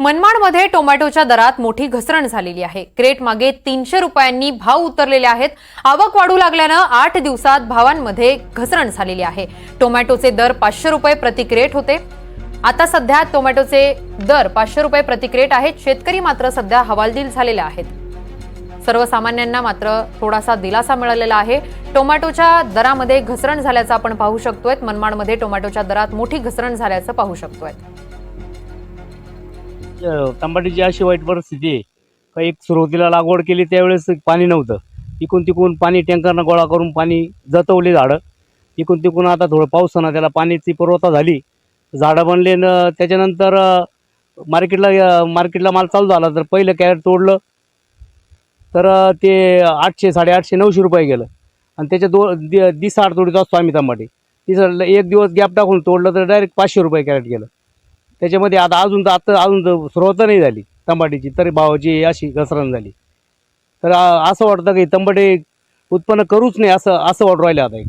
मनमाडमध्ये टोमॅटोच्या दरात मोठी घसरण झालेली आहे. क्रेट मागे तीनशे रुपयांनी भाव उतरलेले आहेत. आवक वाढू लागल्यानं आठ दिवसात भावांमध्ये घसरण झालेली आहे. टोमॅटोचे दर पाचशे रुपये प्रति क्रेट होते. आता सध्या टोमॅटोचे दर पाचशे रुपये प्रति क्रेट आहेत. शेतकरी मात्र सध्या हवालदिल झालेले आहेत. सर्वसामान्यांना मात्र थोडासा दिलासा मिळालेला आहे. टोमॅटोच्या दरामध्ये घसरण झाल्याचं आपण पाहू शकतोय. मनमाडमध्ये टोमॅटोच्या दरात मोठी घसरण झाल्याचं पाहू शकतोय. तंबाटीची अशी वाईट परिस्थिती आहे. का एक सुरुवातीला लागवड केली त्यावेळेस पाणी नव्हतं. इकून तिकून पाणी टँकरनं गोळा करून पाणी जतवले झाडं. इकून तिकून आता थोडं पावसानं त्याला पाण्याची पुरवठा झाली. झाडं बनले न त्याच्यानंतर मार्केटला मार्केटला माल चालू झाला. तर पहिलं कॅरेट तोडलं. तर ते आठशे साडेआठशे नऊशे रुपये गेलं. आणि त्याच्या दो दि दिस आठ तोडीत असतो आम्ही तंबाटी. तिसरं एक दिवस गॅप टाकून तोडलं तर डायरेक्ट पाचशे रुपये कॅरेट गेलं. त्याच्यामध्ये आता अजून तर आता अजून तर सुरुवात नाही झाली तंबाटीची तरी भावाची अशी घसरण झाली. तर असं वाटतं की तंबाटे उत्पन्न करूच नाही असं असं वाटू राहिलं आता एक